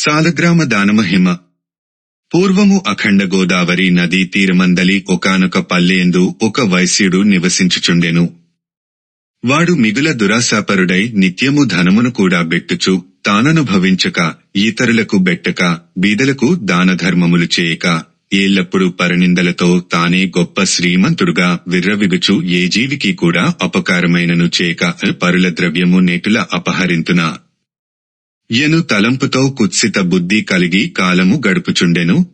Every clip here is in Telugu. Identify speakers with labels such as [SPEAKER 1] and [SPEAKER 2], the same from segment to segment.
[SPEAKER 1] సాలగ్రామ దానమహిమ. పూర్వము అఖండ గోదావరి నదీ తీరమందలి ఒకానొక పల్లెయందు ఒక వైశ్యుడు నివసించుచుండెను. వాడు మిగుల దురాశాపరుడై నిత్యము ధనమును కూడా బెట్టుచు తాననుభవించక ఇతరులకు బెట్టక బీదలకు దానధర్మములు చేయక ఏళ్ళప్పుడు పరనిందలతో తానే గొప్ప శ్రీమంతుడుగా విర్రవిగుచు ఏ జీవికి కూడా అపకారమైనను చేయక పరుల ద్రవ్యము నేటుల అపహరింతునా. యను తలంపుతో కుత్సిత బుద్ధి కలిగి కాలము గడుపుచుండెను.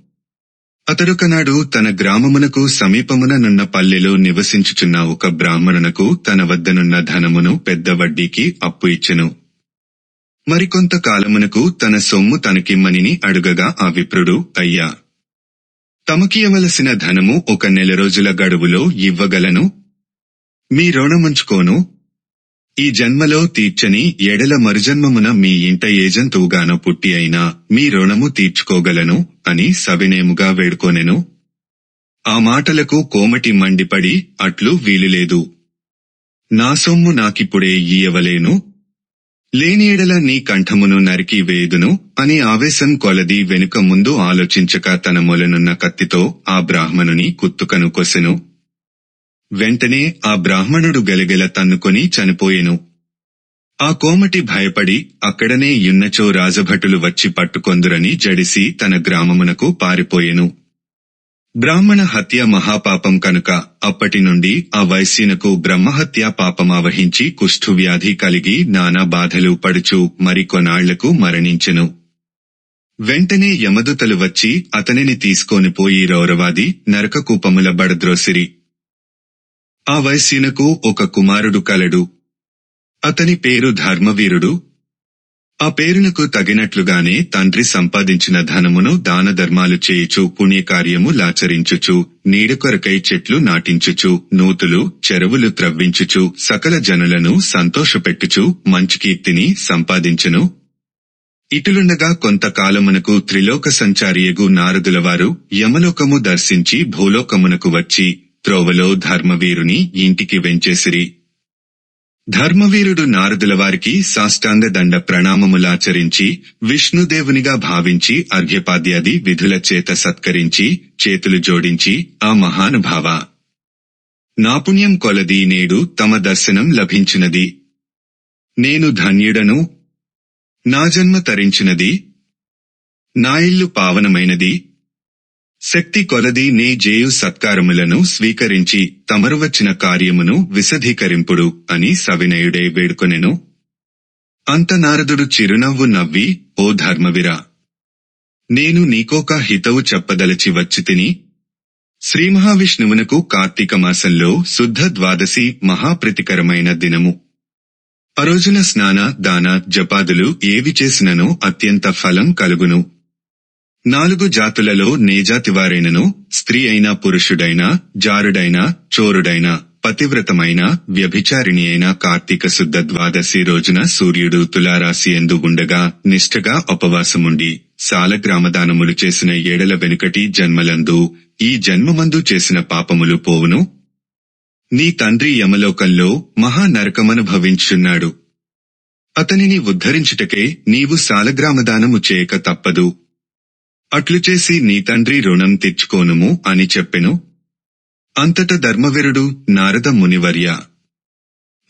[SPEAKER 1] అతడొకనాడు తన గ్రామమునకు సమీపమున నున్న పల్లెలో నివసించుచున్న ఒక బ్రాహ్మణునకు తన వద్దనున్న ధనమును పెద్ద వడ్డీకి అప్పు ఇచ్చెను. మరికొంత కాలమునకు తన సొమ్ము తనకిమ్మనిని అడుగగా ఆ విప్రుడు అయ్యా తమకియవలసిన ధనము ఒక నెల రోజుల గడువులో ఇవ్వగలను. మీ రుణముంచుకోను ఈ జన్మలో తీర్చని ఎడల మరుజన్మమున మీ ఇంట ఏజంతువుగానో పుట్టి అయినా మీ రుణము తీర్చుకోగలను అని సవినేముగా వేడుకొనెను. ఆ మాటలకు కోమటి మండిపడి అట్లు వీలులేదు. నా సొమ్ము నాకిప్పుడే ఇయ్యవలేను లేని ఎడల నీ కంఠమును నరికి వేయుదును అని ఆవేశం కొలది వెనుక ముందు ఆలోచించక తన మొలనున్న కత్తితో ఆ బ్రాహ్మణుని కుత్తుకను కొసెను. వెంటనే ఆ బ్రాహ్మణుడు గెలగెల తన్నుకొని చనిపోయెను. ఆ కోమటి భయపడి అక్కడనే యున్నచో రాజభటులు వచ్చి పట్టుకొందురని జడిసి తన గ్రామమునకు పారిపోయెను. బ్రాహ్మణ హత్య మహాపాపం కనుక అప్పటి నుండి ఆ వైశ్యునకు బ్రహ్మహత్యా పాపమావహించి కుష్ఠువ్యాధి కలిగి నానా బాధలు పడుచు మరికొనాళ్ళకు మరణించెను. వెంటనే యమదుతలు వచ్చి అతనిని తీసుకొని పోయి రౌరవాది నరకకూపముల బడద్రోసిరి ఆ వైశ్యునకు ఒక కుమారుడు కలడు. అతని పేరు ధర్మవీరుడు. ఆ పేరునకు తగినట్లుగానే తండ్రి సంపాదించిన ధనమును దానధర్మాలు చేయుచు పుణ్యకార్యము లాచరించుచు నీడ కొరకై చెట్లు నాటించుచు నూతులు చెరువులు త్రవ్వించుచు సకల జనులను సంతోషపెట్టుచు మంచి కీర్తిని సంపాదించును. ఇటులుండగా కొంతకాలమునకు త్రిలోక సంచారియగు నారదులవారు యమలోకము దర్శించి భూలోకమునకు వచ్చి త్రోవలో ధర్మవీరుని ఇంటికి వెంచేసిరి. ధర్మవీరుడు నారదుల వారికి సాష్టాంగ దండ ప్రణామములాచరించి విష్ణుదేవునిగా భావించి అర్ఘ్యపాద్యాది విధుల చేత సత్కరించి చేతులు జోడించి ఆ మహానుభావ. నాపుణ్యం కొలది నేడు తమ దర్శనం లభించినది. నేను ధన్యుడను. నా జన్మ తరించినది. నా ఇల్లు పావనమైనది. శక్తి కొలది నీ జేయు సత్కారములను స్వీకరించి తమరు వచ్చిన కార్యమును విశదీకరింపుడు అని సవినయుడే వేడుకొనెను. అంత నారదుడు చిరునవ్వు నవ్వి ఓ ధర్మవిరా! నేను నీకోక హితవు చెప్పదలచి వచ్చి తిని శ్రీ మహావిష్ణువునకు కార్తీక మాసంలో శుద్ధ ద్వాదశి మహాప్రీతికరమైన దినము. అరోజున స్నాన దాన జపాదులు ఏవి చేసినను అత్యంత ఫలం కలుగును. నాలుగు జాతులలో నేజాతివారైనను స్త్రీ అయినా పురుషుడైనా జారుడైనా చోరుడైనా పతివ్రతమైన వ్యభిచారిణి అయిన కార్తీక శుద్ధ ద్వాదశి రోజున సూర్యుడు తులారాశి ఎందు ఉండగా నిష్ఠగా ఉపవాసముండి సాలగ్రామదానములు చేసిన ఏడల వెనుకటి జన్మలందు ఈ జన్మమందు చేసిన పాపములు పోవును. నీ తండ్రి యమలోకంలో మహానరకమనుభవించున్నాడు అతనిని ఉద్ధరించుటకే నీవు సాలగ్రామదానము చేయక తప్పదు. అట్లు చేసి నీ తండ్రి రుణం తెచ్చుకోనుము అని చెప్పెను. అంతట ధర్మవీరుడు నారద మునివర్య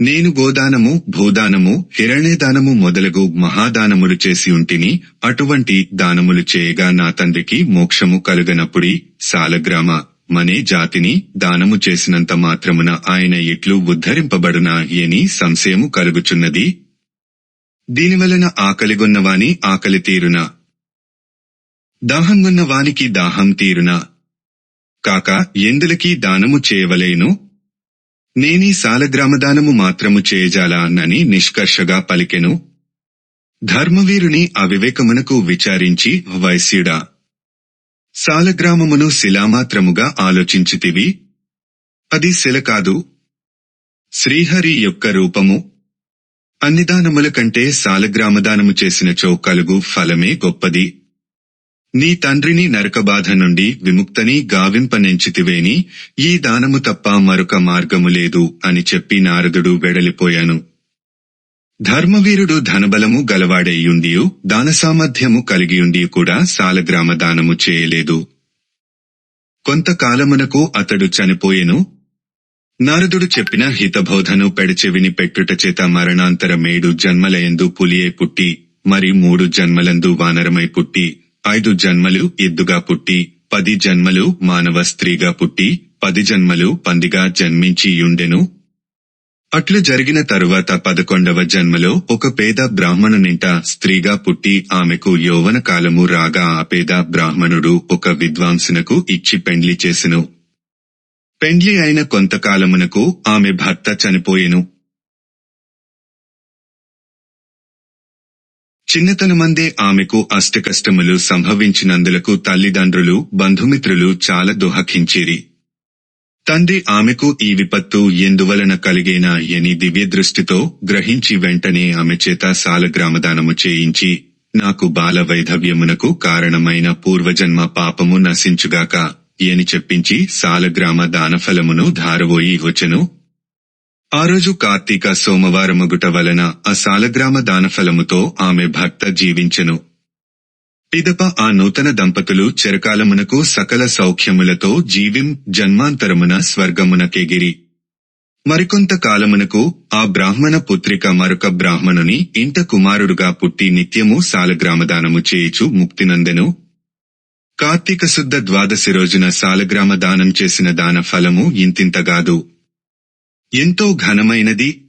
[SPEAKER 1] నేను గోదానము భూదానము హిరణ్యదానము మొదలగు మహాదానములు చేసి ఉంటిని అటువంటి దానములు చేయగా నా తండ్రికి మోక్షము కలుగనప్పుడి సాలగ్రామ మనే జాతిని దానము చేసినంత మాత్రమున ఆయన ఎట్లు ఉద్ధరింపబడునా అని సంశయము కలుగుచున్నది. దీనివలన ఆకలిగొన్నవాని ఆకలి తీరునా? దాహంగున్న వానికి దాహం తీరునా? కాక ఎందులకి దానము చేయవలేను? నేనీ సాలగ్రామదానము మాత్రము చేయజాలా అన్నని నిష్కర్షగా పలికెను. ధర్మవీరుని అవివేకమునకు విచారించి వైశ్యుడా సాలగ్రామమును శిలామాత్రముగా ఆలోచించితివి? అది శిల కాదు. శ్రీహరి యొక్క రూపము. అన్ని దానముల కంటే సాలగ్రామదానము చేసినచో కలుగు ఫలమే గొప్పది. నీ తండ్రిని నరకబాధ నుండి విముక్తని గావింపనెంచితివేని ఈ దానము తప్ప మరొక మార్గము లేదు అని చెప్పి నారదుడు వెడలిపోయాను. ధర్మవీరుడు ధనబలము గలవాడైయుండియు దాన సామర్థ్యము కలిగియుండియు కూడా సాలగ్రామ దానము చేయలేదు. కొంతకాలమునకు అతడు చనిపోయెను. నారదుడు చెప్పిన హితబోధను పెడచెవిని పెట్టుట చేత మరణాంతర మేడు జన్మలయందు పులియే పుట్టి మరి మూడు జన్మలందు వానరమై పుట్టి ఐదు జన్మలు ఎద్దుగా పుట్టి పది జన్మలు మానవ స్త్రీగా పుట్టి పది జన్మలు పందిగా జన్మించియుండెను అట్లు జరిగిన తరువాత పదకొండవ జన్మలో ఒక పేద బ్రాహ్మణునింట స్త్రీగా పుట్టి ఆమెకు యౌవన కాలము రాగా ఆ పేద బ్రాహ్మణుడు ఒక విద్వాంసునకు ఇచ్చి పెండ్లి చేసెను. పెండ్లి అయిన కొంతకాలమునకు ఆమె భర్త చనిపోయెను. చిన్నతనమందే ఆమెకు అష్టకష్టములు సంభవించినందులకు తల్లిదండ్రులు బంధుమిత్రులు చాలా దుహకించిరి. తండ్రి ఆమెకు ఈ విపత్తు ఎందువలన కలిగేనా అని దివ్య దృష్టితో గ్రహించి వెంటనే ఆమె చేత సాలగ్రామదానము చేయించి నాకు బాల వైధవ్యమునకు కారణమైన పూర్వజన్మ పాపము నశించుగాక అని చెప్పించి సాలగ్రామ దానఫలమును ధారవోయి వచ్చెను. ఆ రోజు కార్తీక సోమవారముగుట వలన ఆ సాలగ్రామ దానఫలముతో ఆమె భర్త జీవించెను. పిదప ఆ నూతన దంపతులు చిరకాలమునకు సకల సౌఖ్యములతో జీవిం జన్మాంతరమున స్వర్గమునకెగిరి. మరికొంత కాలమునకు ఆ బ్రాహ్మణ పుత్రిక మరొక బ్రాహ్మణుని ఇంట కుమారుడుగా పుట్టి నిత్యము సాలగ్రామదానము చేయుచు ముక్తినందెను. కార్తీక శుద్ధ ద్వాదశి రోజున సాలగ్రామ దానం చేసిన దాన ఫలము ఇంతింతగాదు ఎంతో ఘనమైనది